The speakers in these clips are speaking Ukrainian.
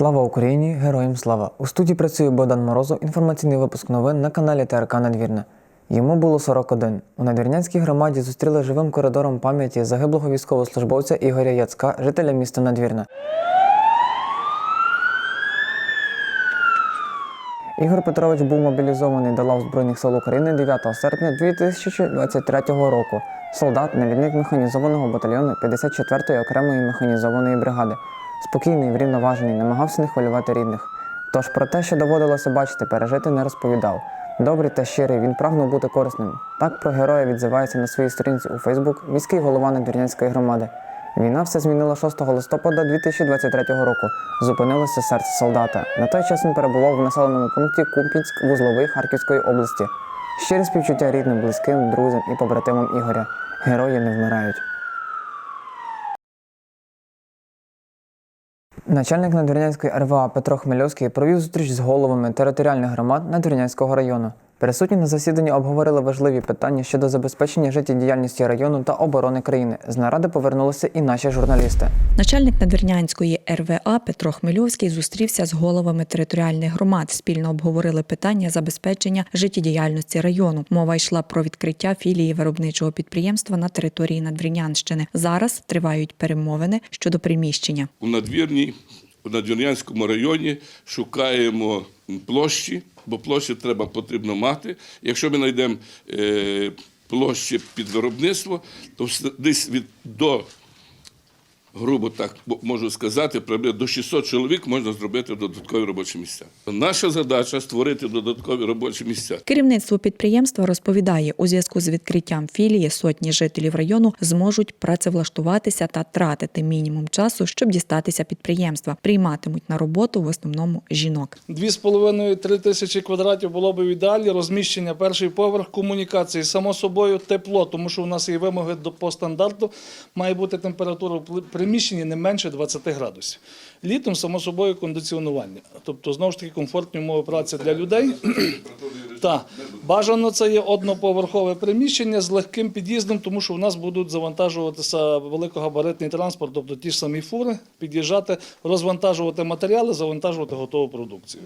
Слава Україні! Героям слава! У студії працює Богдан Морозов, інформаційний випуск новин на каналі ТРК Надвірна. Йому було 41. У Надвірнянській громаді зустріли живим коридором пам'яті загиблого військовослужбовця Ігоря Яцка, жителя міста Надвірна. Ігор Петрович був мобілізований до лав Збройних сил України 9 серпня 2023 року. Солдат, навідник механізованого батальйону 54-ї окремої механізованої бригади. Спокійний, врівноважений, намагався не хвилювати рідних. Тож про те, що доводилося бачити, пережити, не розповідав. Добрий та щирий, він прагнув бути корисним. Так про героя відзивається на своїй сторінці у Фейсбук міський голова Надвірнянської громади. Війна все змінила 6 листопада 2023 року. Зупинилося серце солдата. На той час він перебував в населеному пункті Купінськ вузловий Харківської області. Щирі співчуття рідним, близьким, друзям і побратимам Ігоря. Герої не вмирають. Начальник Надвірнянської РВА Петро Хмельовський провів зустріч з головами територіальних громад Надвірнянського району. Присутні на засіданні обговорили важливі питання щодо забезпечення життєдіяльності району та оборони країни. З наради повернулися і наші журналісти. Начальник Надвірнянської РВА Петро Хмельовський зустрівся з головами територіальних громад. Спільно обговорили питання забезпечення життєдіяльності району. Мова йшла про відкриття філії виробничого підприємства на території Надвірнянщини. Зараз тривають перемовини щодо приміщення. у надвірній, у Надвірнянському районі шукаємо площі, бо площі треба потрібно мати. Якщо ми знайдемо е, площі під виробництво, то десь від до, грубо так можу сказати, приблизно до 600 чоловік можна зробити додаткові робочі місця. Наша задача створити додаткові робочі місця. Керівництво підприємства розповідає, у зв'язку з відкриттям філії сотні жителів району зможуть працевлаштуватися та тратити мінімум часу, щоб дістатися підприємства. Прийматимуть на роботу в основному жінок. 2,5-3 тисячі квадратів було б в ідеалі. Розміщення перший поверх комунікації, само собою тепло, тому що у нас є вимоги до по стандарту. Має бути температура в пли- приміщенні не менше 20 градусів. Літом, само собою, кондиціонування. Тобто, знову ж таки, комфортні умови праці для людей. Так, бажано це є одноповерхове приміщення з легким під'їздом, тому що в нас будуть завантажуватися великогабаритний транспорт, тобто ті ж самі фури, під'їжджати, розвантажувати матеріали, завантажувати готову продукцію.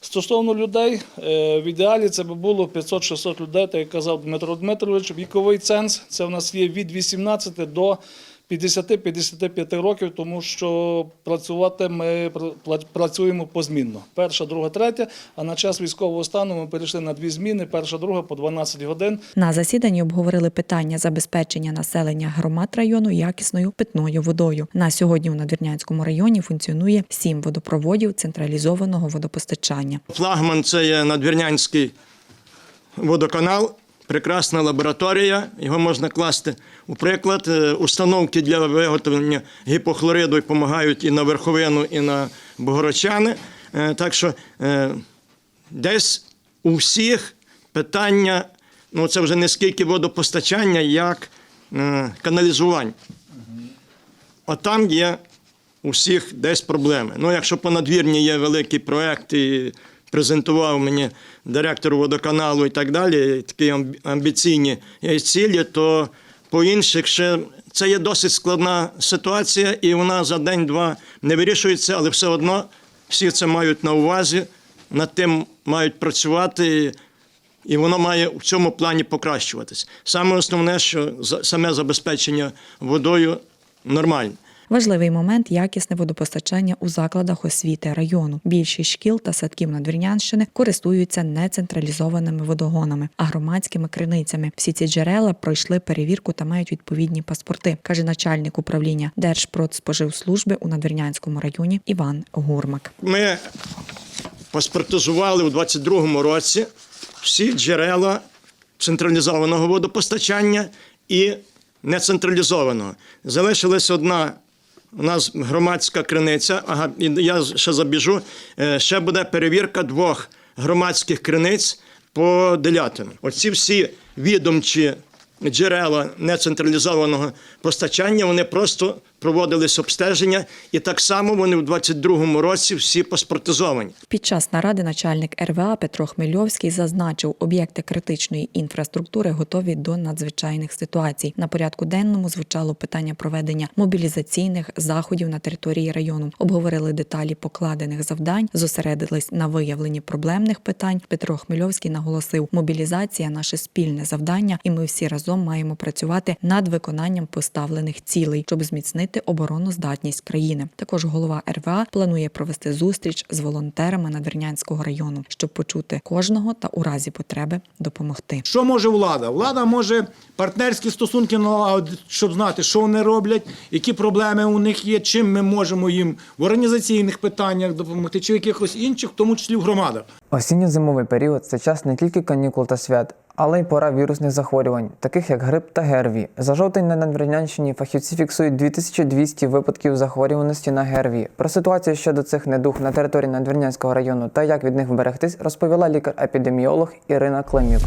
Стосовно людей, е, в ідеалі це би було 500-600 людей, так як казав Дмитро Дмитрович. Віковий ценз це в нас є від 18 до 50-55 років, тому що працювати ми працюємо позмінно. Перша, друга, третя. А на час військового стану ми перейшли на дві зміни. Перша, друга по 12 годин. На засіданні обговорили питання забезпечення населення громад району якісною питною водою. На сьогодні у Надвірнянському районі функціонує сім водопроводів централізованого водопостачання. Флагман це є надвірнянський водоканал, прекрасна лабораторія. Його можна класти у приклад. Е, Установки для виготовлення гіпохлориду допомагають і на верховину, і на Богородчани. Е, Так що е, десь у всіх питання, ну це вже не скільки водопостачання, як каналізування. А там є у всіх десь проблеми. Ну, якщо по надвірні є великий проект і презентував мені директор водоканалу і так далі, такі амбі- амбіційні цілі, то по інших ще це є досить складна ситуація, і вона за день-два не вирішується, але все одно всі це мають на увазі, над тим мають працювати. І воно має в цьому плані покращуватись. Саме основне, що саме забезпечення водою нормальне. Важливий момент якісне водопостачання у закладах освіти району. Більшість шкіл та садків Надвірнянщини користуються не централізованими водогонами, а громадськими криницями. Всі ці джерела пройшли перевірку та мають відповідні паспорти, каже начальник управління Держпродспоживслужби у Надвірнянському районі Іван Гурмак. Ми паспортизували у 22-му році всі джерела централізованого водопостачання і нецентралізованого. Залишилась одна у нас громадська криниця. Ага, я ще забіжу. Е, Ще буде перевірка двох громадських криниць по Делятину. Оці всі відомчі джерела нецентралізованого постачання вони просто проводились обстеження, і так само вони в 22-му році всі паспортизовані. Під час наради начальник РВА Петро Хмельовський зазначив, об'єкти критичної інфраструктури готові до надзвичайних ситуацій. На порядку денному звучало питання проведення мобілізаційних заходів на території району. Обговорили деталі покладених завдань, зосередились на виявленні проблемних питань. Петро Хмельовський наголосив, мобілізація наше спільне завдання, і ми всі разом маємо працювати над виконанням поставлених цілей, щоб зміцнити обороноздатність країни. Також голова РВА планує провести зустріч з волонтерами Надвірнянського району, щоб почути кожного та у разі потреби допомогти. Що може влада? Влада може партнерські стосунки налагодити, щоб знати, що вони роблять, які проблеми у них є, чим ми можемо їм в організаційних питаннях допомогти, чи в якихось інших, в тому числі в громадах. Осінньо-зимовий період це час не тільки канікул та свят, але й пора вірусних захворювань, таких як грип та ГРВІ. За жовтень на Надвірнянщині фахівці фіксують 2200 випадків захворюваності на ГРВІ. Про ситуацію щодо цих недуг на території Надвірнянського району та як від них вберегтись, розповіла лікар-епідеміолог Ірина Климюк.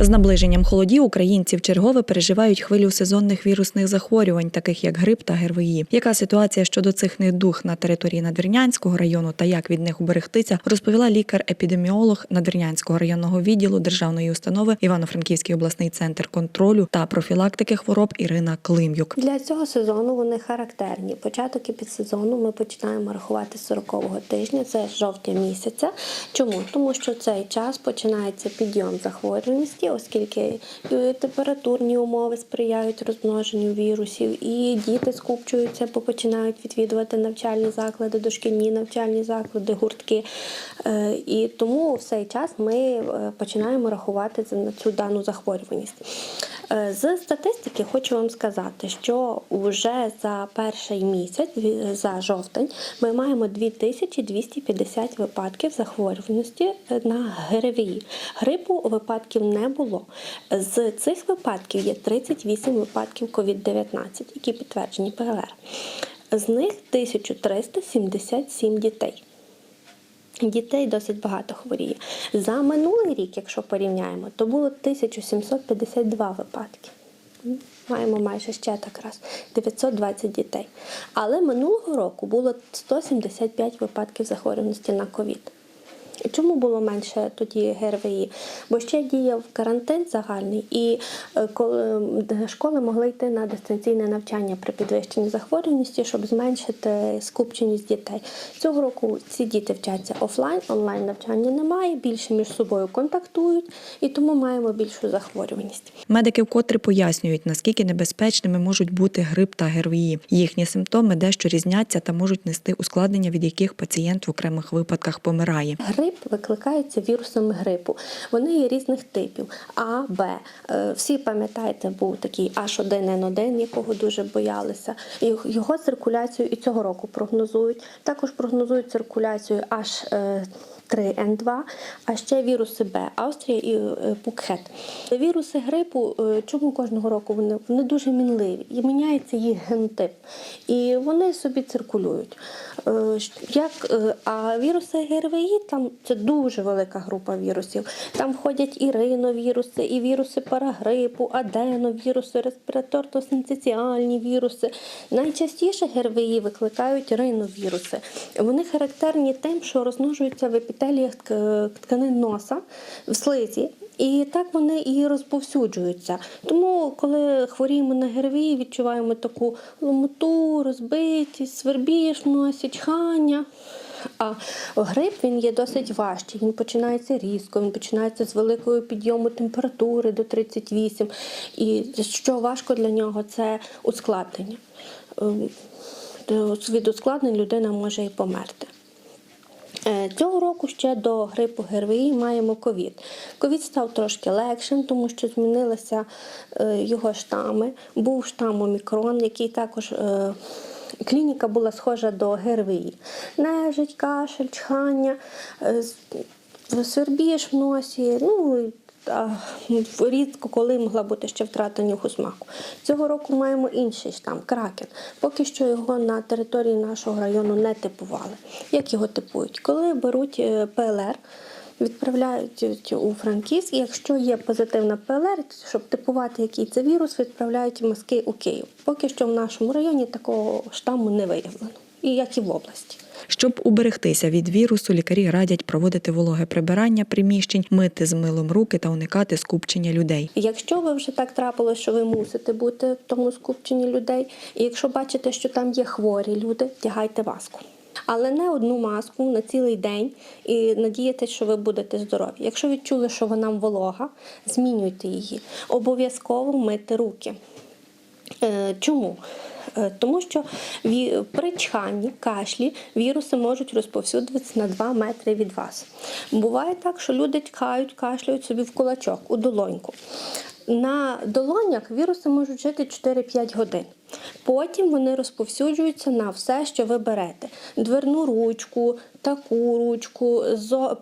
З наближенням холодів українці вчергове переживають хвилю сезонних вірусних захворювань, таких як грип та ГРВІ. Яка ситуація щодо цих недуг на території Надвірнянського району та як від них уберегтися, розповіла лікар-епідеміолог Надвірнянського районного відділу державної установи Івано-Франківський обласний центр контролю та профілактики хвороб Ірина Клим'юк. Для цього сезону вони характерні. Початок епідсезону ми починаємо рахувати з 40-го тижня, це жовтня місяця. Чому? Тому що цей час починається підйом захворюваності, оскільки і температурні умови сприяють розмноженню вірусів, і діти скупчуються, бо починають відвідувати навчальні заклади, дошкільні навчальні заклади, гуртки. Е, І тому в цей час ми е, починаємо рахувати за- цю дану захворюваність. Е, З статистики хочу вам сказати, що вже за перший місяць, за жовтень, ми маємо 2250 випадків захворюваності е, на ГРВІ. Грипу випадків не було. З цих випадків є 38 випадків COVID-19, які підтверджені ПЛР. З них 1377 дітей. Дітей досить багато хворіє. За минулий рік, якщо порівняємо, то було 1752 випадки. Маємо майже ще так раз 920 дітей. Але минулого року було 175 випадків захворюваності на ковід. Чому було менше тоді ГРВІ? Бо ще діяв карантин загальний, і е, коли школи могли йти на дистанційне навчання при підвищенні захворюваності, щоб зменшити скупченість дітей. Цього року ці діти вчаться офлайн, онлайн навчання немає, більше між собою контактують, і тому маємо більшу захворюваність. Медики вкотре пояснюють, наскільки небезпечними можуть бути грип та ГРВІ. Їхні симптоми дещо різняться та можуть нести ускладнення, від яких пацієнт в окремих випадках помирає. Грип викликається вірусами грипу. Вони є різних типів: А, Б. Е, Всі пам'ятаєте, був такий H1N1, якого дуже боялися. Його циркуляцію і цього року прогнозують. Також прогнозують циркуляцію H. 3N2, а ще віруси Б, Австрія і е, Пукхет. Віруси грипу, е, чому кожного року вони, вони дуже мінливі і міняється їх генотип. І вони собі циркулюють. Е, Як, а віруси ГРВІ там це дуже велика група вірусів. Там входять і риновіруси, і віруси парагрипу, аденовіруси, респіраторно-синцеціальні віруси. Найчастіше ГРВІ викликають риновіруси. Вони характерні тим, що розмножуються в епітеліях тк- тканин носа, в слизі. І так вони і розповсюджуються. Тому, коли хворіємо на ГРВІ, відчуваємо таку ломоту, розбитість, свербіж носі, чхання. А грип він є досить важчий. Він починається різко, він починається з великого підйому температури до 38. І що важко для нього, це ускладнення. Ем, Від ускладнень людина може і померти. Е, Цього року ще до грипу ГРВІ маємо ковід. Ковід став трошки легшим, тому що змінилися е, його штами. Був штам Омікрон, який також е, клініка була схожа до ГРВІ. Нежить, кашель, чхання, свербіж в носі. Ну, рідко коли могла бути ще втрата нюху смаку. Цього року маємо інший штам кракен. Поки що його на території нашого району не типували. Як його типують? Коли беруть е, ПЛР, відправляють у Франківськ. Якщо є позитивна ПЛР, щоб типувати, який це вірус, відправляють мазки у Київ. Поки що в нашому районі такого штаму не виявлено, і як і в області. Щоб уберегтися від вірусу, лікарі радять проводити вологе прибирання приміщень, мити з милом руки та уникати скупчення людей. Якщо ви вже так трапилось, що ви мусите бути в тому скупченні людей, і якщо бачите, що там є хворі люди, тягайте маску. Але не одну маску на цілий день і надіятися, що ви будете здорові. Якщо відчули, що вона волога, змінюйте її. Обов'язково мити руки. Е, Чому? Е, Тому що при чханні, кашлі віруси можуть розповсюдитися на 2 метри від вас. Буває так, що люди чхають, кашляють собі в кулачок, у долоньку. На долонях віруси можуть жити 4-5 годин. Потім вони розповсюджуються на все, що ви берете: дверну ручку, таку ручку,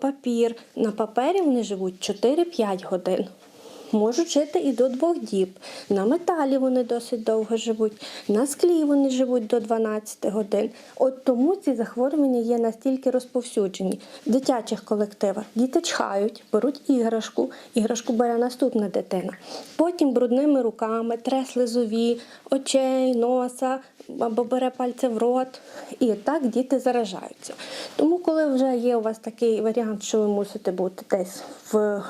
папір. На папері вони живуть 4-5 годин. Можуть жити і до двох діб. На металі вони досить довго живуть, на склі вони живуть до 12 годин. От тому ці захворювання є настільки розповсюджені. В дитячих колективах діти чхають, беруть іграшку, іграшку бере наступна дитина. Потім брудними руками тре слизові, очей, носа або бере пальці в рот. І так діти заражаються. Тому, коли вже є у вас такий варіант, що ви мусите бути десь в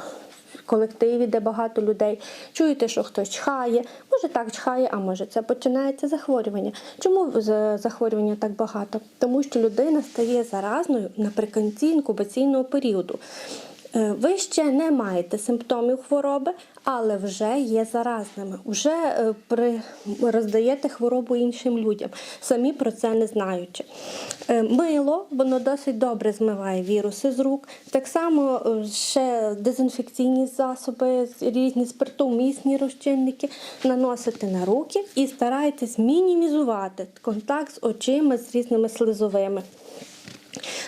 колективі, де багато людей. Чуєте, що хтось чхає, може так чхає, а може це починається захворювання. Чому за- захворювання так багато? Тому що людина стає заразною наприкінці інкубаційного періоду. Е, Ви ще не маєте симптомів хвороби, але вже є заразними. Вже е, при... роздаєте хворобу іншим людям, самі про це не знаючи. Е, Мило, воно досить добре змиває віруси з рук. Так само ще дезінфекційні засоби, різні спиртомісні розчинники наносите на руки і старайтесь мінімізувати контакт з очима з різними слизовими.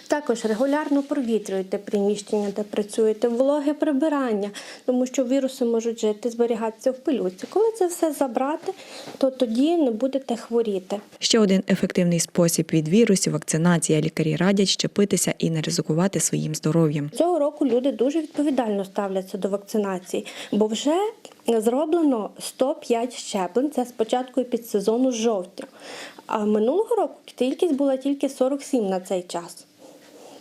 Також регулярно провітрюйте приміщення, де працюєте, вологе прибирання, тому що віруси можуть жити, зберігатися в пилюці. Коли це все забрати, то тоді не будете хворіти. Ще один ефективний спосіб від вірусів вакцинація. Лікарі радять щепитися і не ризикувати своїм здоров'ям. Цього року люди дуже відповідально ставляться до вакцинації, бо вже зроблено 105 щеплень. Це спочатку підсезону з жовтня. А минулого року кількість була тільки 47 на цей час.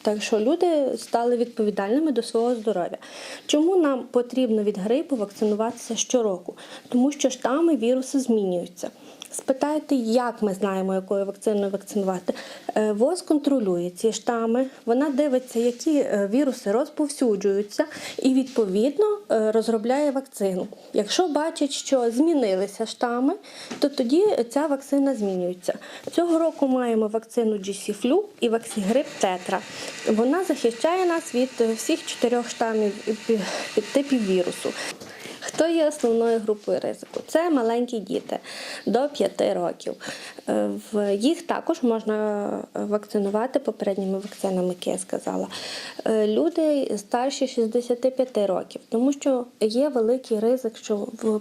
Так що люди стали відповідальними до свого здоров'я. Чому нам потрібно від грипу вакцинуватися щороку? Тому що штами віруси змінюються. Спитайте, як ми знаємо, якою вакциною вакцинувати. Е, ВОЗ контролює ці штами, вона дивиться, які е, віруси розповсюджуються, і відповідно е, розробляє вакцину. Якщо бачить, що змінилися штами, то тоді ця вакцина змінюється. Цього року маємо вакцину GC-Flu і ваксігрип Тетра. Вона захищає нас від всіх чотирьох штамів підтипів вірусу. Хто є основною групою ризику? Це маленькі діти до 5 років. Е, Їх також можна вакцинувати попередніми вакцинами, які я сказала. Е, Люди старші 65 років, тому що є великий ризик, що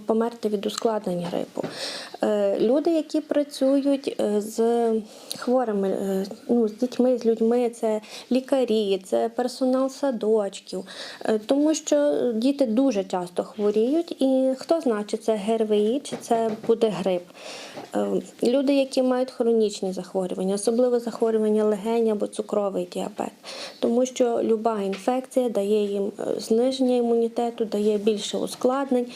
померти від ускладнення грипу. Е, Люди, які працюють з хворими, ну, з дітьми, з людьми, це лікарі, це персонал садочків, тому що діти дуже часто хворіють, і хто знає, чи це ГРВІ, чи це буде грип. Е, Люди, які мають хронічні захворювання, особливо захворювання легень або цукровий діабет, тому що люба інфекція дає їм е, зниження імунітету, дає більше ускладнень,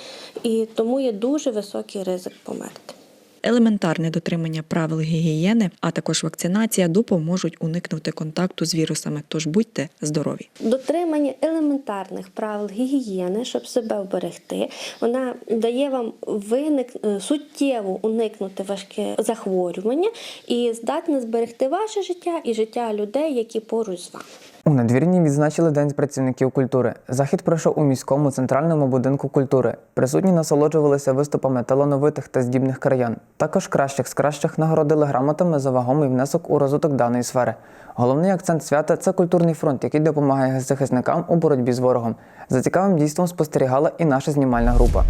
і тому є дуже високий ризик померти. Елементарне дотримання правил гігієни, а також вакцинація допоможуть уникнути контакту з вірусами. Тож будьте здорові. Дотримання елементарних правил гігієни, щоб себе вберегти, вона дає вам виник е, суттєво уникнути важке захворювання і здатна зберегти ваше життя і життя людей, які поруч з вами. У надвірні відзначили День працівників культури. Захід пройшов у міському центральному будинку культури. Присутні насолоджувалися виступами талановитих та здібних краян. Також кращих з кращих нагородили грамотами за вагомий внесок у розвиток даної сфери. Головний акцент свята це культурний фронт, який допомагає захисникам у боротьбі з ворогом. За цікавим дійством спостерігала і наша знімальна група.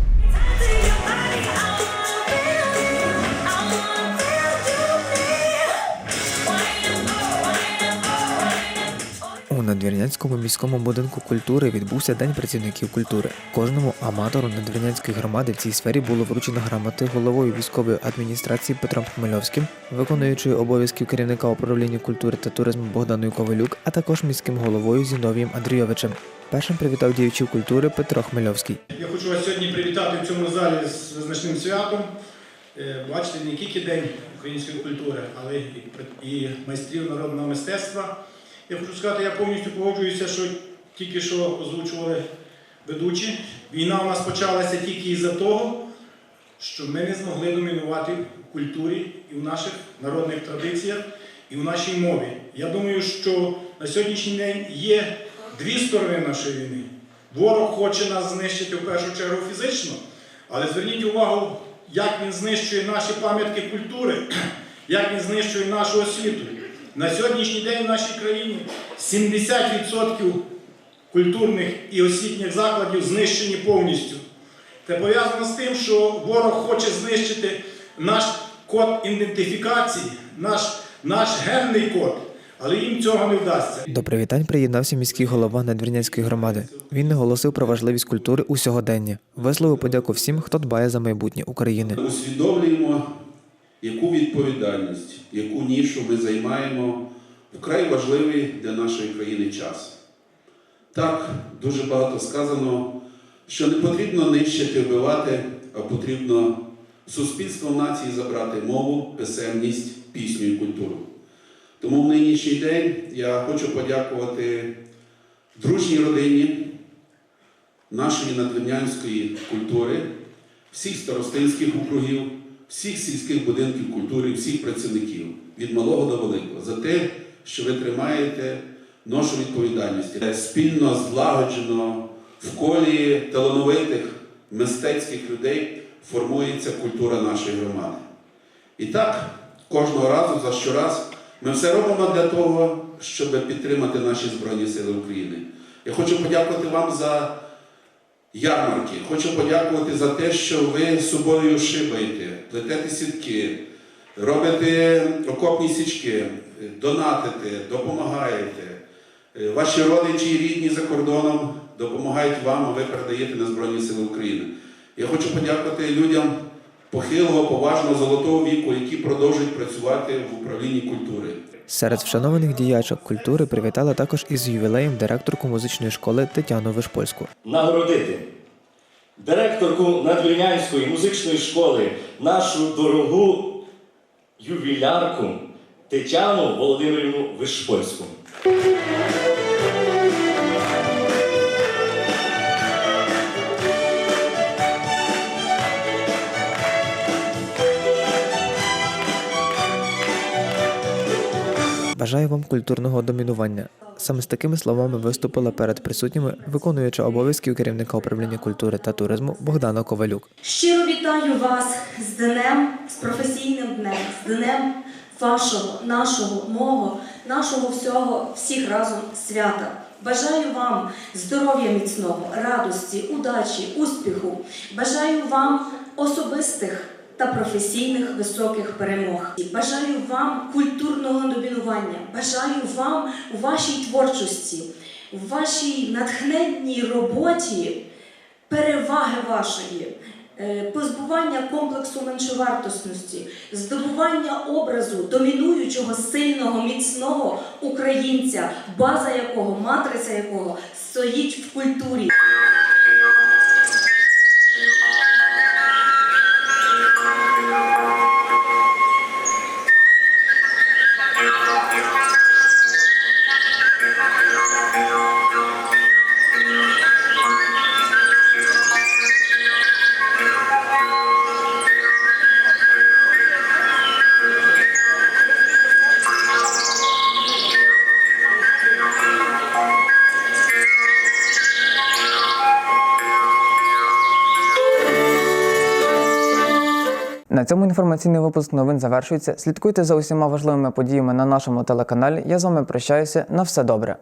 У Надвірнянському міському будинку культури відбувся День працівників культури. Кожному аматору Надвірнянської громади в цій сфері було вручено грамоти головою військової адміністрації Петром Хмельовським, виконуючою обов'язків керівника управління культури та туризму Богданою Ковалюк, а також міським головою Зіновієм Андрійовичем. Першим привітав діячів культури Петро Хмельовський. Я хочу вас сьогодні привітати в цьому залі з визначним святом. Е, Бачите, не тільки День української культури, але і майстрів народного мистецтва. Я хочу сказати, я повністю погоджуюся, що тільки що озвучували ведучі. Війна у нас почалася тільки із-за того, що ми не змогли домінувати в культурі і в наших народних традиціях, і в нашій мові. Я думаю, що на сьогоднішній день є дві сторони нашої війни. Ворог хоче нас знищити в першу чергу фізично, але зверніть увагу, як він знищує наші пам'ятки культури, як він знищує нашу освіту. На сьогоднішній день в нашій країні 70% культурних і освітніх закладів знищені повністю. Це пов'язано з тим, що ворог хоче знищити наш код ідентифікації, наш, наш генний код, але їм цього не вдасться. До привітань приєднався міський голова Надвірнянської громади. Він наголосив про важливість культури у сьогодення, висловив подяку всім, хто дбає за майбутнє України. усвідомлюємо, яку відповідальність, яку нішу ми займаємо вкрай важливий для нашої країни час. Так, дуже багато сказано, що не потрібно нищити, вбивати, а потрібно суспільством нації забрати мову, писемність, пісню і культуру. Тому в нинішній день я хочу подякувати дружній родині нашої надвірнянської культури, всіх старостинських округів, всіх сільських будинків культури, всіх працівників від малого до великого за те, що ви тримаєте ношу відповідальності. Спільно, злагоджено в колі талановитих мистецьких людей формується культура нашої громади. І так, кожного разу, за щораз, ми все робимо для того, щоб підтримати наші Збройні Сили України. Я хочу подякувати вам за ярмарки. Хочу подякувати за те, що ви собою шибаєте, плетете сітки, робите окопні січки, донатите, допомагаєте. Е, Ваші родичі і рідні за кордоном допомагають вам, а ви передаєте на Збройні Сили України. Я хочу подякувати людям похилого, поважного золотого віку, які продовжують працювати в управлінні культури. Серед вшанованих діячок культури привітали також із ювілеєм директорку музичної школи Тетяну Вишпольську. нагородити директорку Надвірнянської музичної школи, нашу дорогу ювілярку Тетяну Володимирівну Вишпольську. Бажаю вам культурного домінування. Саме з такими словами виступила перед присутніми виконуюча обов'язків керівника управління культури та туризму Богдана Ковалюк. Щиро вітаю вас з днем, з професійним днем, з днем вашого, нашого, мого, нашого всього, всіх разом свята. Бажаю вам здоров'я міцного, радості, удачі, успіху. Бажаю вам особистих та професійних високих перемог. Бажаю вам культурного домінування. Бажаю вам у вашій творчості, у вашій натхненній роботі переваги вашої, е, позбування комплексу меншовартосності, здобування образу домінуючого, сильного, міцного українця, база якого, матриця якого стоїть в культурі. Цьому інформаційний випуск новин завершується. Слідкуйте за усіма важливими подіями на нашому телеканалі. Я з вами прощаюся. На все добре.